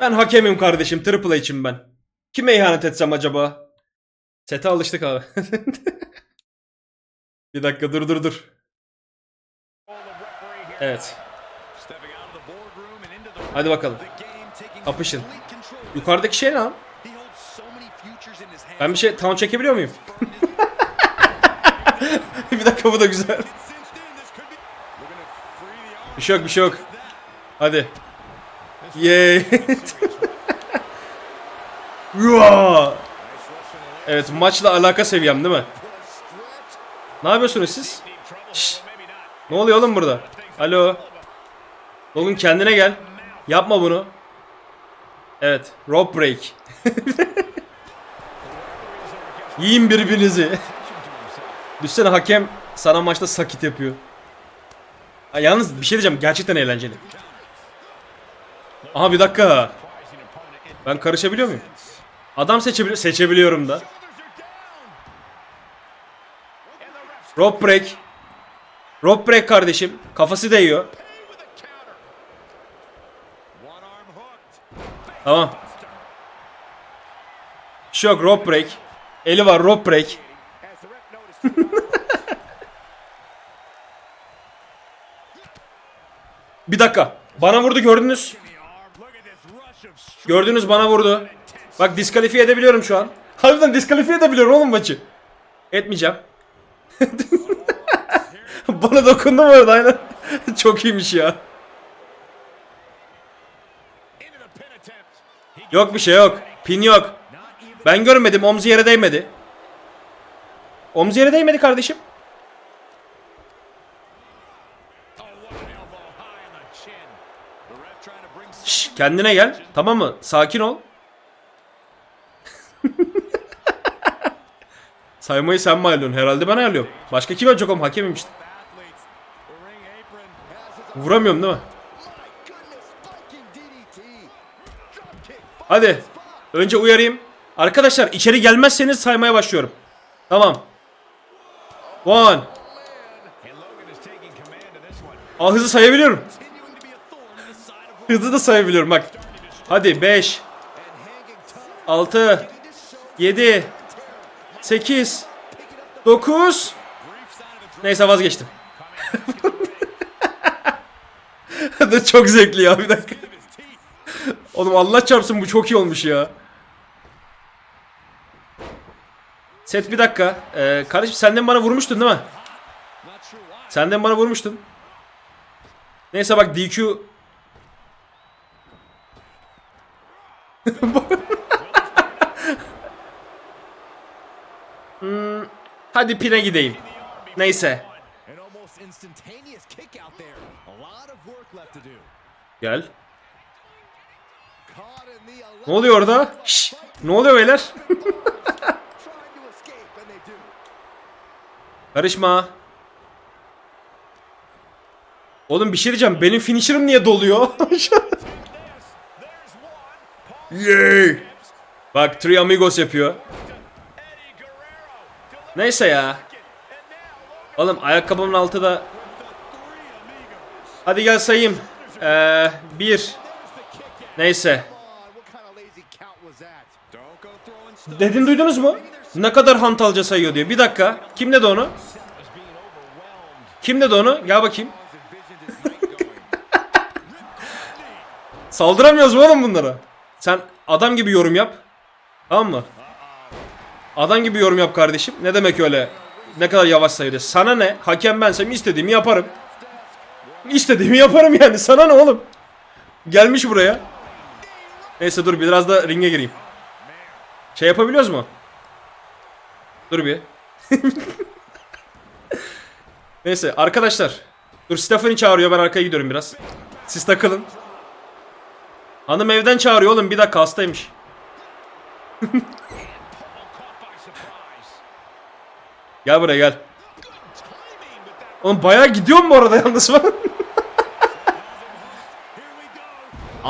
Ben hakemim kardeşim. Triple H'im ben. Kime ihanet etsem acaba? Sete alıştık abi. bir dakika dur dur dur. Evet. Hadi bakalım. Kapışın. Yukarıdaki şey ne lan? Ben bir şey tam çekebiliyor muyum? bir dakika bu da güzel. Bir şey yok bir şey yok. Hadi. Yay. Evet maçla alaka seviyem değil mi? Ne yapıyorsunuz siz? Şşş. Ne oluyor oğlum burada? Alo. Oğlum kendine gel. Yapma bunu. Evet. Rope break. Yiyin birbirinizi. Düşsene hakem sana maçta sakit yapıyor. Ha, yalnız bir şey diyeceğim. Gerçekten eğlenceli. Aha bir dakika. Ben karışabiliyor muyum? Adam seçebiliyor. Seçebiliyorum da. Rope break. Rope break kardeşim. Kafası değiyor. Tamam. Bir şey yok rope break. Eli var rope break. Bir dakika. Bana vurdu gördünüz. Gördünüz bana vurdu. Bak diskalifiye edebiliyorum şu an. Harbiden diskalifiye edebiliyorum oğlum maçı. Etmeyeceğim. bana dokundu bu arada aynen. Çok iyiymiş ya. Yok bir şey yok. Pin yok. Ben görmedim. Omzu yere değmedi. Omzu yere değmedi kardeşim. Şş, kendine gel. Tamam mı? Sakin ol. Saymayı sen mi ayarlıyorsun? Herhalde ben ayarlıyorum. Başka kim yapacak oğlum? Hakemim işte. Vuramıyorum değil mi? Hadi. Önce uyarayım. Arkadaşlar içeri gelmezseniz saymaya başlıyorum. Tamam. One. Aa hızlı sayabiliyorum. Hızlı da sayabiliyorum bak. Hadi 5 6 7 8 9 Neyse vazgeçtim. da çok zevkli ya bir dakika. Oğlum Allah çarpsın bu çok iyi olmuş ya. Set bir dakika. Ee, kardeşim senden bana vurmuştun değil mi? Senden bana vurmuştun. Neyse bak DQ Hmm, hadi pine gideyim. Neyse. Gel. Ne oluyor orada? Şşş. Ne oluyor beyler? Karışma. Oğlum bir şey diyeceğim. Benim finisher'ım niye doluyor? Yay. Bak Three Amigos yapıyor. Neyse ya. Oğlum ayakkabımın altı da... Hadi gel sayayım. Ee, bir. Neyse. Dedin duydunuz mu? Ne kadar hantalca sayıyor diyor. Bir dakika. Kim dedi onu? Kim dedi onu? Gel bakayım. Saldıramıyoruz mu oğlum bunlara? Sen adam gibi yorum yap. Tamam mı? Adam gibi yorum yap kardeşim. Ne demek öyle? Ne kadar yavaş sayılıyor. Sana ne? Hakem bensem istediğimi yaparım. İstediğimi yaparım yani. Sana ne oğlum? Gelmiş buraya. Neyse dur biraz da ringe gireyim. Şey yapabiliyoruz mu? Dur bir. Neyse arkadaşlar. Dur Stephanie çağırıyor ben arkaya gidiyorum biraz. Siz takılın. Hanım evden çağırıyor oğlum bir dakika hastaymış. gel buraya gel. Oğlum bayağı gidiyorum bu arada yalnız ben.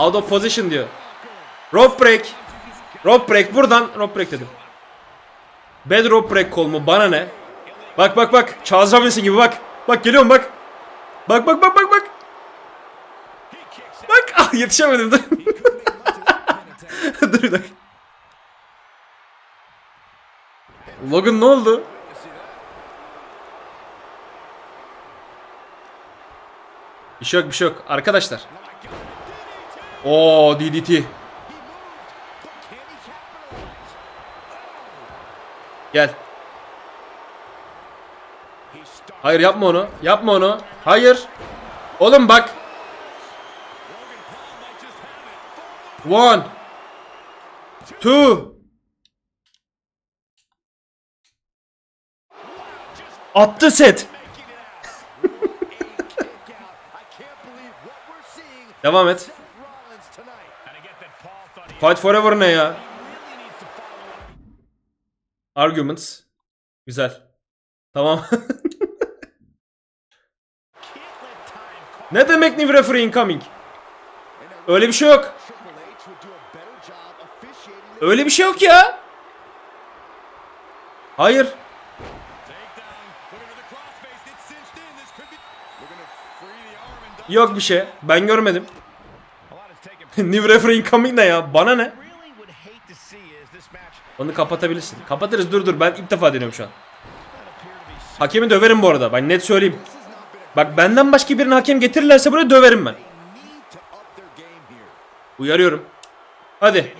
Out of position diyor. Rope break. Rope break buradan rope break dedim. Bad rope break kol mu bana ne? Bak bak bak. Charles Robinson gibi bak. Bak geliyorum bak. Bak bak bak bak bak. Bak ah yetişemedim dur. dur bir dakika. Logan ne oldu? Bir şey yok bir şey yok. Arkadaşlar. Oo DDT. Gel. Hayır yapma onu. Yapma onu. Hayır. Oğlum bak. One. Two. Attı set. Devam et. Fight forever ne ya? Arguments. Güzel. Tamam. ne demek new referee incoming? Öyle bir şey yok. Öyle bir şey yok ya. Hayır. Yok bir şey. Ben görmedim. new referee incoming ne ya? Bana ne? Onu kapatabilirsin. Kapatırız dur dur ben ilk defa deniyorum şu an. Hakemi döverim bu arada. Ben net söyleyeyim. Bak benden başka birinin hakem getirirlerse buraya döverim ben. Uyarıyorum. Hadi.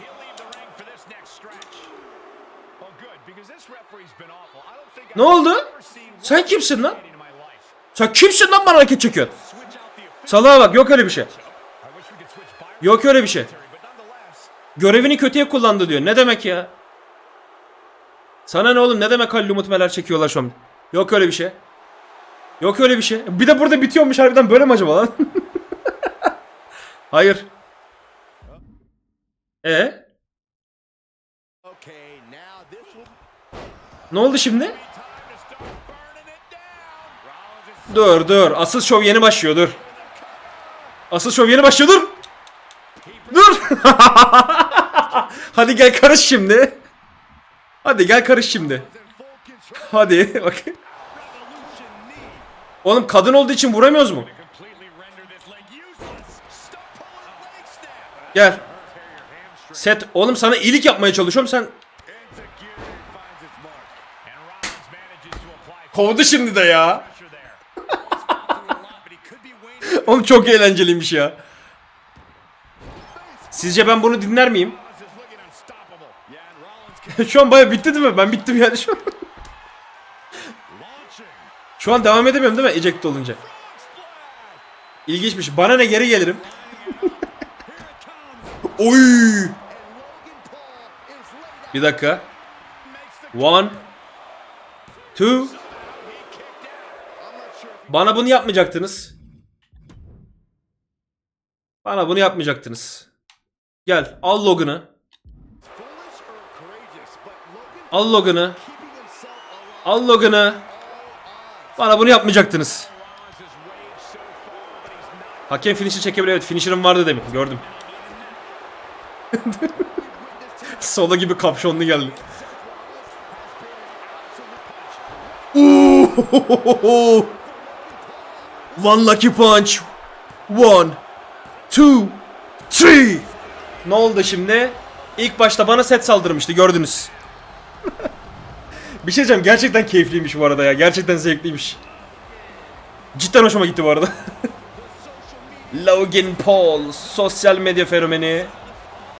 Ne oldu? Sen kimsin lan? Sen kimsin lan bana hareket çekiyorsun? Salağa bak yok öyle bir şey. Yok öyle bir şey. Görevini kötüye kullandı diyor. Ne demek ya? Sana ne oğlum ne demek Halil Umut Meler çekiyorlar şu an? Yok öyle bir şey. Yok öyle bir şey. Bir de burada bitiyormuş harbiden böyle mi acaba lan? Hayır. E ne oldu şimdi? Dur dur. Asıl şov yeni başlıyor dur. Asıl şov yeni başlıyor dur. Dur. Hadi gel karış şimdi. Hadi gel karış şimdi. Hadi bak. Oğlum kadın olduğu için vuramıyoruz mu? Gel. Set. Oğlum sana iyilik yapmaya çalışıyorum sen. Kovdu şimdi de ya. Oğlum çok eğlenceliymiş ya. Sizce ben bunu dinler miyim? şu an baya bitti değil mi? Ben bittim yani şu an. Şu an devam edemiyorum değil mi eject olunca? İlginçmiş. Bana ne geri gelirim. Oy! Bir dakika. One. Two. Bana bunu yapmayacaktınız. Bana bunu yapmayacaktınız. Gel al logunu. Al logunu. Al logunu. Bana bunu yapmayacaktınız. Hakem finish'i çekebilir. Evet finisher'ım vardı demin. Gördüm. Sola gibi kapşonlu geldi. One lucky punch. One. Two. Three. Ne oldu şimdi? İlk başta bana set saldırmıştı gördünüz. Bir şey diyeceğim gerçekten keyifliymiş bu arada ya. Gerçekten zevkliymiş. Cidden hoşuma gitti bu arada. Logan Paul sosyal medya fenomeni